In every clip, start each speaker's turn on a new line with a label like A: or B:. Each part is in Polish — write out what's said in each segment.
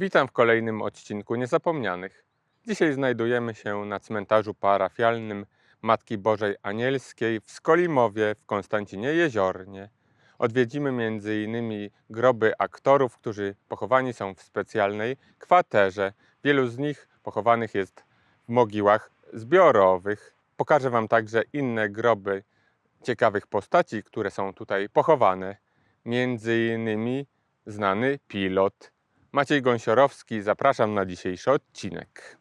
A: Witam w kolejnym odcinku Niezapomnianych. Dzisiaj znajdujemy się na cmentarzu parafialnym Matki Bożej Anielskiej w Skolimowie w Konstancinie Jeziornie. Odwiedzimy m.in. groby aktorów, którzy pochowani są w specjalnej kwaterze. Wielu z nich pochowanych jest w mogiłach zbiorowych. Pokażę Wam także inne groby ciekawych postaci, które są tutaj pochowane. Między innymi znany pilot Maciej Gąsiorowski. Zapraszam na dzisiejszy odcinek.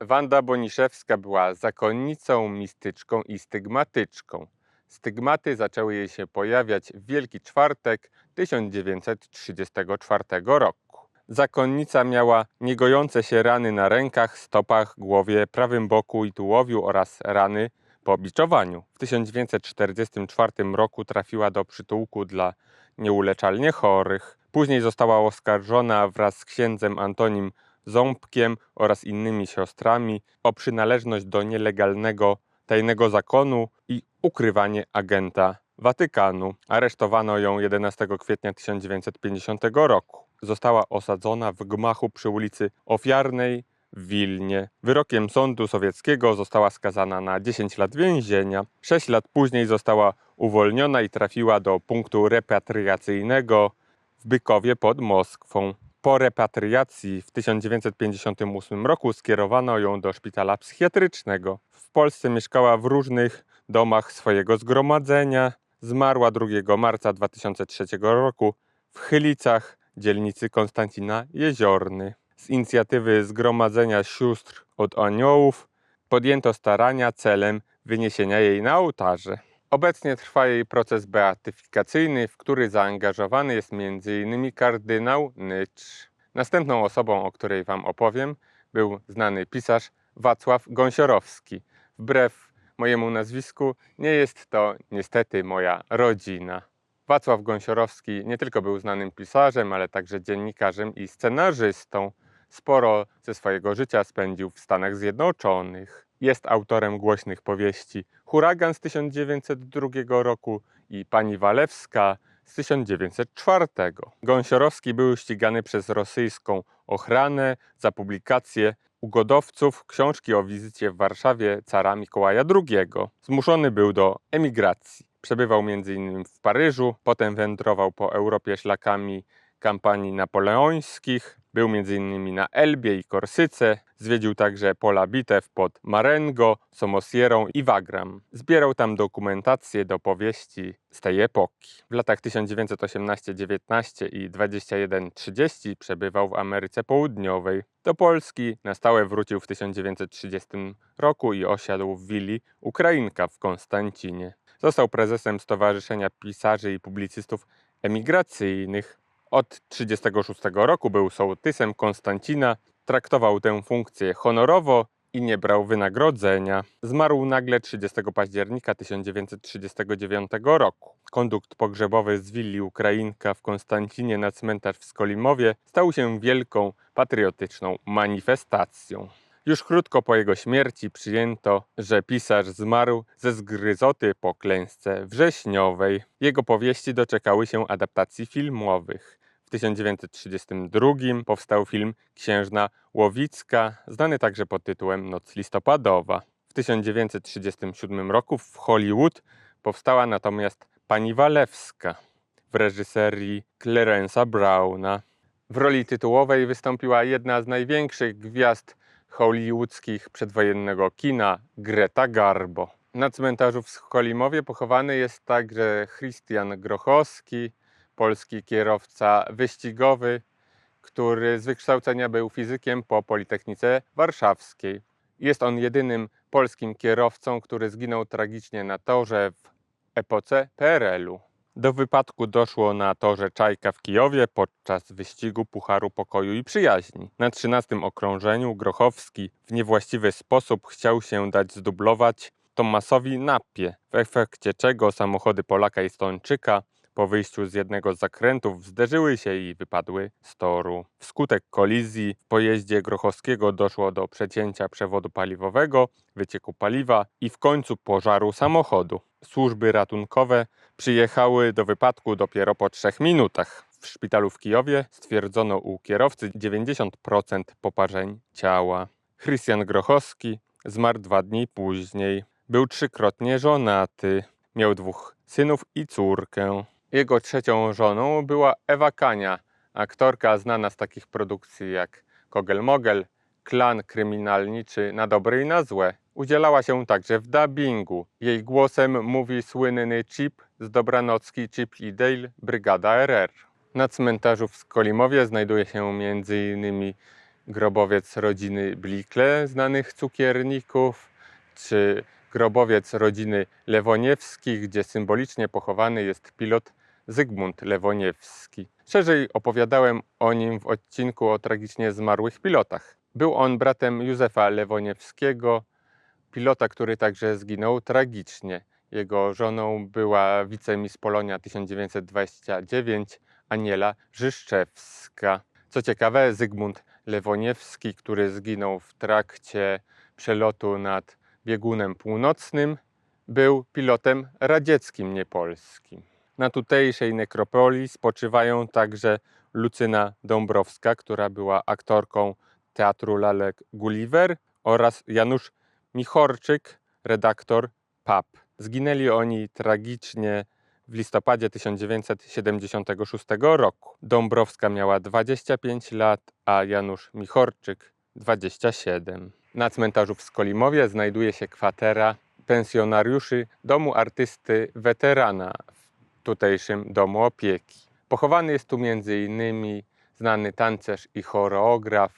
A: Wanda Boniszewska była zakonnicą, mistyczką i stygmatyczką. Stygmaty zaczęły jej się pojawiać w Wielki Czwartek 1934 roku. Zakonnica miała niegojące się rany na rękach, stopach, głowie, prawym boku i tułowiu oraz rany po biczowaniu. W 1944 roku trafiła do przytułku dla nieuleczalnie chorych. Później została oskarżona wraz z księdzem Antonim Ząbkiem oraz innymi siostrami o przynależność do nielegalnego tajnego zakonu i ukrywanie agenta Watykanu. Aresztowano ją 11 kwietnia 1950 roku. Została osadzona w gmachu przy ulicy Ofiarnej w Wilnie. Wyrokiem sądu sowieckiego została skazana na 10 lat więzienia. 6 lat później została uwolniona i trafiła do punktu repatriacyjnego w Bykowie pod Moskwą. Po repatriacji w 1958 roku skierowano ją do szpitala psychiatrycznego. W Polsce mieszkała w różnych domach swojego zgromadzenia. Zmarła 2 marca 2003 roku w Chylicach, dzielnicy Konstancina Jeziorny. Z inicjatywy Zgromadzenia Sióstr od Aniołów podjęto starania celem wyniesienia jej na ołtarze. Obecnie trwa jej proces beatyfikacyjny, w który zaangażowany jest m.in. kardynał Nycz. Następną osobą, o której Wam opowiem, był znany pisarz Wacław Gąsiorowski. Wbrew mojemu nazwisku, nie jest to niestety moja rodzina. Wacław Gąsiorowski nie tylko był znanym pisarzem, ale także dziennikarzem i scenarzystą. Sporo ze swojego życia spędził w Stanach Zjednoczonych. Jest autorem głośnych powieści Huragan z 1902 roku i Pani Walewska z 1904. Gąsiorowski był ścigany przez rosyjską ochranę za publikację ugodowców książki o wizycie w Warszawie cara Mikołaja II. Zmuszony był do emigracji. Przebywał m.in. w Paryżu, potem wędrował po Europie szlakami kampanii napoleońskich, był m.in. na Elbie i Korsyce, zwiedził także pola bitew pod Marengo, Somosierą i Wagram. Zbierał tam dokumentację do powieści z tej epoki. W latach 1918-19 i 21-30 przebywał w Ameryce Południowej. Do Polski na stałe wrócił w 1930 roku i osiadł w willi Ukrainka w Konstancinie. Został prezesem Stowarzyszenia Pisarzy i Publicystów Emigracyjnych. Od 1936 roku był sołtysem Konstancina, traktował tę funkcję honorowo i nie brał wynagrodzenia. Zmarł nagle 30 października 1939 roku. Kondukt pogrzebowy z willi Ukrainka w Konstancinie na cmentarz w Skolimowie stał się wielką patriotyczną manifestacją. Już krótko po jego śmierci przyjęto, że pisarz zmarł ze zgryzoty po klęsce wrześniowej. Jego powieści doczekały się adaptacji filmowych. W 1932 powstał film Księżna Łowicka, znany także pod tytułem Noc listopadowa. W 1937 roku w Hollywood powstała natomiast Pani Walewska w reżyserii Clarence'a Browna. W roli tytułowej wystąpiła jedna z największych gwiazd hollywoodzkich przedwojennego kina Greta Garbo. Na cmentarzu w Scholimowie pochowany jest także Christian Grochowski, polski kierowca wyścigowy, który z wykształcenia był fizykiem po Politechnice Warszawskiej. Jest on jedynym polskim kierowcą, który zginął tragicznie na torze w epoce PRL-u. Do wypadku doszło na torze Czajka w Kijowie podczas wyścigu Pucharu Pokoju i Przyjaźni. Na 13 okrążeniu Grochowski w niewłaściwy sposób chciał się dać zdublować Tomasowi Nappie, w efekcie czego samochody Polaka i Stończyka po wyjściu z jednego z zakrętów zderzyły się i wypadły z toru. Wskutek kolizji w pojeździe Grochowskiego doszło do przecięcia przewodu paliwowego, wycieku paliwa i w końcu pożaru samochodu. służby ratunkowe przyjechały do wypadku dopiero po trzech minutach. W szpitalu w Kijowie stwierdzono u kierowcy 90% poparzeń ciała. Christian Grochowski zmarł dwa dni później. Był trzykrotnie żonaty. Miał dwóch synów i córkę. Jego trzecią żoną była Ewa Kania, aktorka znana z takich produkcji jak Kogel Mogel, Klan Kryminalni czy Na dobre i na złe. Udzielała się także w dubbingu. Jej głosem mówi słynny Chip z Dobranocki, Chip i Dale, Brygada RR. Na cmentarzu w Skolimowie znajduje się m.in. grobowiec rodziny Blikle, znanych cukierników, czy grobowiec rodziny Lewoniewskich, gdzie symbolicznie pochowany jest pilot Zygmunt Lewoniewski. Szerzej opowiadałem o nim w odcinku o tragicznie zmarłych pilotach. Był on bratem Józefa Lewoniewskiego, pilota, który także zginął tragicznie. Jego żoną była wicemis Polonia 1929 Aniela Żyszczewska. Co ciekawe, Zygmunt Lewoniewski, który zginął w trakcie przelotu nad biegunem północnym, był pilotem radzieckim, nie polskim. Na tutejszej nekropolii spoczywają także Lucyna Dąbrowska, która była aktorką teatru lalek Gulliver oraz Janusz Michorczyk, redaktor PAP. Zginęli oni tragicznie w listopadzie 1976 roku. Dąbrowska miała 25 lat, a Janusz Michorczyk 27. Na cmentarzu w Skolimowie znajduje się kwatera pensjonariuszy Domu Artysty Weterana tutejszym domu opieki. Pochowany jest tu m.in. znany tancerz i choreograf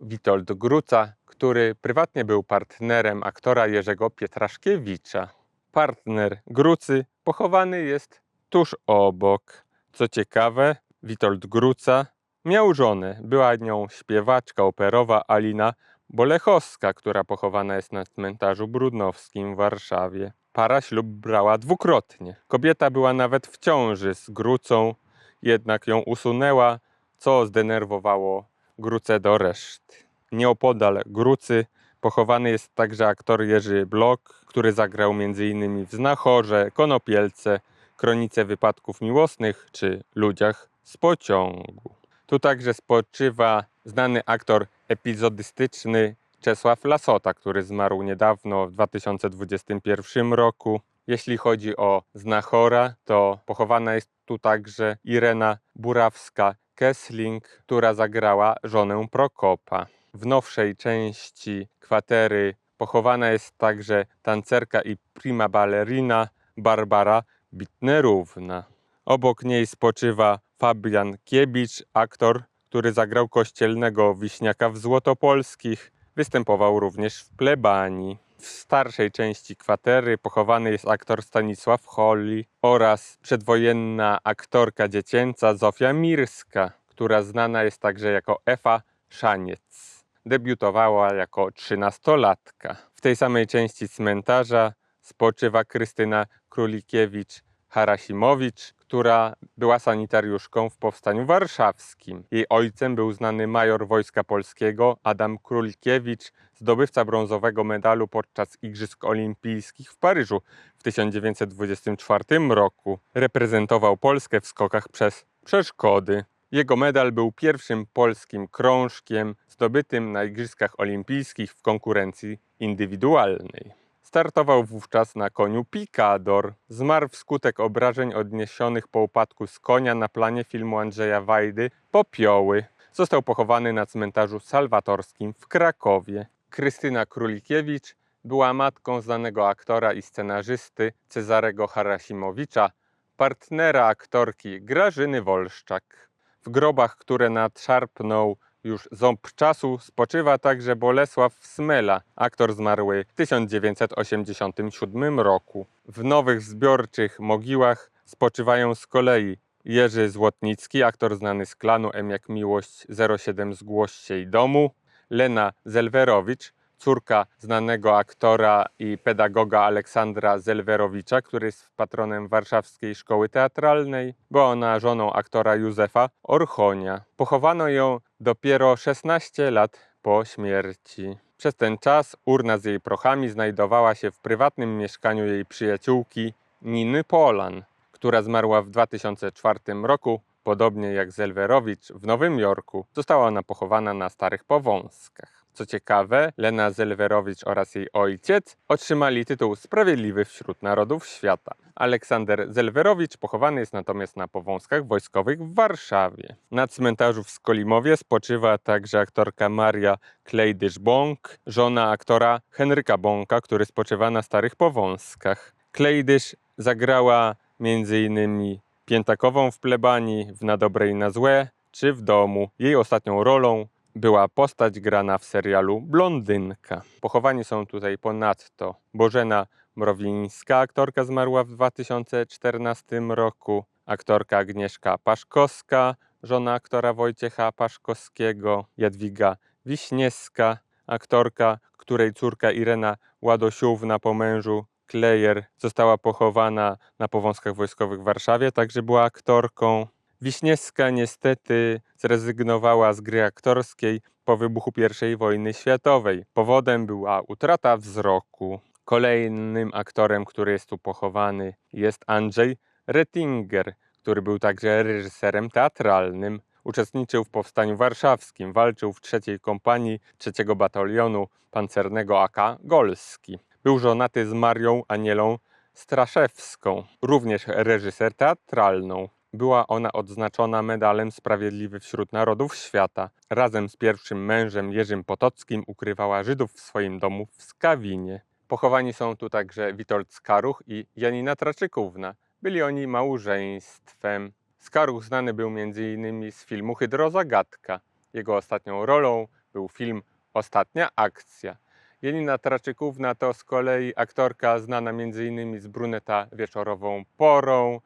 A: Witold Gruca, który prywatnie był partnerem aktora Jerzego Pietraszkiewicza. Partner Grucy pochowany jest tuż obok. Co ciekawe, Witold Gruca miał żonę. Była nią śpiewaczka operowa Alina Bolechowska, która pochowana jest na cmentarzu brudnowskim w Warszawie. Para ślub brała dwukrotnie. Kobieta była nawet w ciąży z Grucą, jednak ją usunęła, co zdenerwowało Grucę do reszty. Nieopodal Grucy pochowany jest także aktor Jerzy Blok, który zagrał m.in. w Znachorze, Konopielce, Kronice wypadków miłosnych czy Ludziach z pociągu. Tu także spoczywa znany aktor epizodystyczny Czesław Lasota, który zmarł niedawno w 2021 roku. Jeśli chodzi o Znachora, to pochowana jest tu także Irena Burawska-Kessling, która zagrała żonę Prokopa. W nowszej części kwatery pochowana jest także tancerka i prima ballerina Barbara Bitnerówna. Obok niej spoczywa Fabian Kiebicz, aktor, który zagrał kościelnego wiśniaka w Złotopolskich. Występował również w plebanii. W starszej części kwatery pochowany jest aktor Stanisław Holly oraz przedwojenna aktorka dziecięca Zofia Mirska, która znana jest także jako Efa Szaniec. Debiutowała jako trzynastolatka. W tej samej części cmentarza spoczywa Krystyna Królikiewicz-Harasimowicz, która była sanitariuszką w Powstaniu Warszawskim. Jej ojcem był znany major Wojska Polskiego Adam Królikiewicz, zdobywca brązowego medalu podczas Igrzysk Olimpijskich w Paryżu w 1924 roku. Reprezentował Polskę w skokach przez przeszkody. Jego medal był pierwszym polskim krążkiem zdobytym na Igrzyskach Olimpijskich w konkurencji indywidualnej. Startował wówczas na koniu Picador. Zmarł wskutek obrażeń odniesionych po upadku z konia na planie filmu Andrzeja Wajdy Popioły. Został pochowany na cmentarzu salwatorskim w Krakowie. Krystyna Królikiewicz była matką znanego aktora i scenarzysty Cezarego Harasimowicza, partnera aktorki Grażyny Wolszczak. W grobach, które nadszarpnął już ząb czasu, spoczywa także Bolesław Smela, aktor zmarły w 1987 roku. W nowych zbiorczych mogiłach spoczywają z kolei Jerzy Złotnicki, aktor znany z klanu M jak Miłość 07 Zgłoś się i domu, Lena Zelwerowicz, córka znanego aktora i pedagoga Aleksandra Zelwerowicza, który jest patronem Warszawskiej Szkoły Teatralnej. Była ona żoną aktora Józefa Orchonia. Pochowano ją dopiero 16 lat po śmierci. Przez ten czas urna z jej prochami znajdowała się w prywatnym mieszkaniu jej przyjaciółki Niny Polan, która zmarła w 2004 roku, podobnie jak Zelwerowicz w Nowym Jorku. Została ona pochowana na Starych Powązkach. Co ciekawe, Lena Zelwerowicz oraz jej ojciec otrzymali tytuł Sprawiedliwy wśród Narodów Świata. Aleksander Zelwerowicz pochowany jest natomiast na Powązkach Wojskowych w Warszawie. Na cmentarzu w Skolimowie spoczywa także aktorka Maria Klejdysz-Bąk, żona aktora Henryka Bąka, który spoczywa na Starych Powązkach. Klejdysz zagrała m.in. Piętakową w plebanii, w Na dobre i na złe, czy w domu. Jej ostatnią rolą była postać grana w serialu Blondynka. Pochowani są tutaj ponadto Bożena Mrowińska, aktorka zmarła w 2014 roku, aktorka Agnieszka Paszkowska, żona aktora Wojciecha Paszkowskiego, Jadwiga Wiśniewska, aktorka, której córka Irena Ładosiówna po mężu Klejer została pochowana na Powązkach Wojskowych w Warszawie, także była aktorką. Wiśniewska niestety zrezygnowała z gry aktorskiej po wybuchu I wojny światowej. Powodem była utrata wzroku. Kolejnym aktorem, który jest tu pochowany, jest Andrzej Rettinger, który był także reżyserem teatralnym. Uczestniczył w Powstaniu Warszawskim, walczył w trzeciej kompanii trzeciego batalionu pancernego AK Golski. Był żonaty z Marią Anielą Straszewską, również reżyser teatralną. Była ona odznaczona medalem Sprawiedliwy wśród Narodów Świata. Razem z pierwszym mężem Jerzym Potockim ukrywała Żydów w swoim domu w Skawinie. Pochowani są tu także Witold Skaruch i Janina Traczykówna. Byli oni małżeństwem. Skaruch znany był m.in. z filmu Hydrozagadka. Jego ostatnią rolą był film Ostatnia akcja. Janina Traczykówna to z kolei aktorka znana m.in. z Bruneta Wieczorową Porą,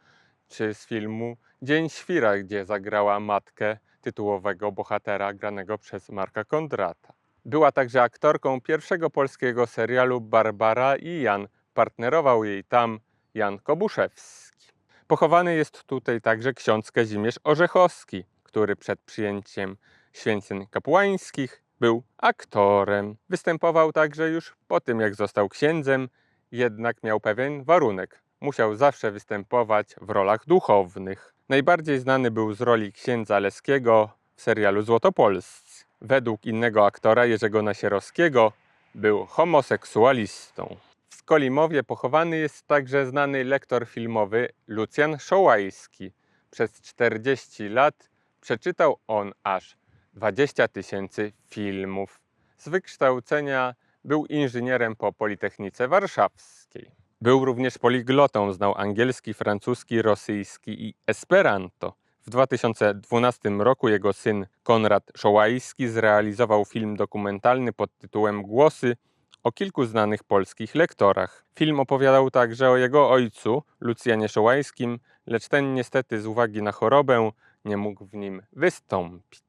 A: czy z filmu Dzień Świra, gdzie zagrała matkę tytułowego bohatera granego przez Marka Kondrata. Była także aktorką pierwszego polskiego serialu Barbara i Jan. Partnerował jej tam Jan Kobuszewski. Pochowany jest tutaj także ksiądz Kazimierz Orzechowski, który przed przyjęciem święceń kapłańskich był aktorem. Występował także już po tym, jak został księdzem, jednak miał pewien warunek. Musiał zawsze występować w rolach duchownych. Najbardziej znany był z roli księdza Leskiego w serialu Złotopolscy. Według innego aktora, Jerzego Nasierowskiego, był homoseksualistą. W Skolimowie pochowany jest także znany lektor filmowy Lucjan Szołajski. Przez 40 lat przeczytał on aż 20 tysięcy filmów. Z wykształcenia był inżynierem po Politechnice Warszawskiej. Był również poliglotą, znał angielski, francuski, rosyjski i esperanto. W 2012 roku jego syn Konrad Szołajski zrealizował film dokumentalny pod tytułem Głosy o kilku znanych polskich lektorach. Film opowiadał także o jego ojcu, Lucjanie Szołajskim, lecz ten niestety z uwagi na chorobę nie mógł w nim wystąpić.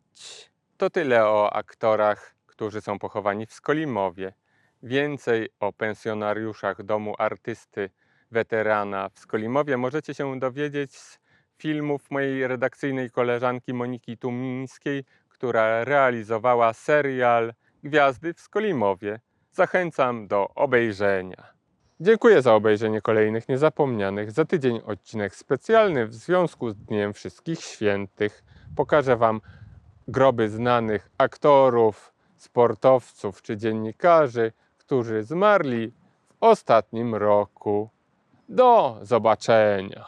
A: To tyle o aktorach, którzy są pochowani w Skolimowie. Więcej o pensjonariuszach Domu Artysty Weterana w Skolimowie możecie się dowiedzieć z filmów mojej redakcyjnej koleżanki Moniki Tumińskiej, która realizowała serial Gwiazdy w Skolimowie. Zachęcam do obejrzenia. Dziękuję za obejrzenie kolejnych niezapomnianych. Za tydzień odcinek specjalny w związku z Dniem Wszystkich Świętych. Pokażę Wam groby znanych aktorów, sportowców czy dziennikarzy, którzy zmarli w ostatnim roku. Do zobaczenia.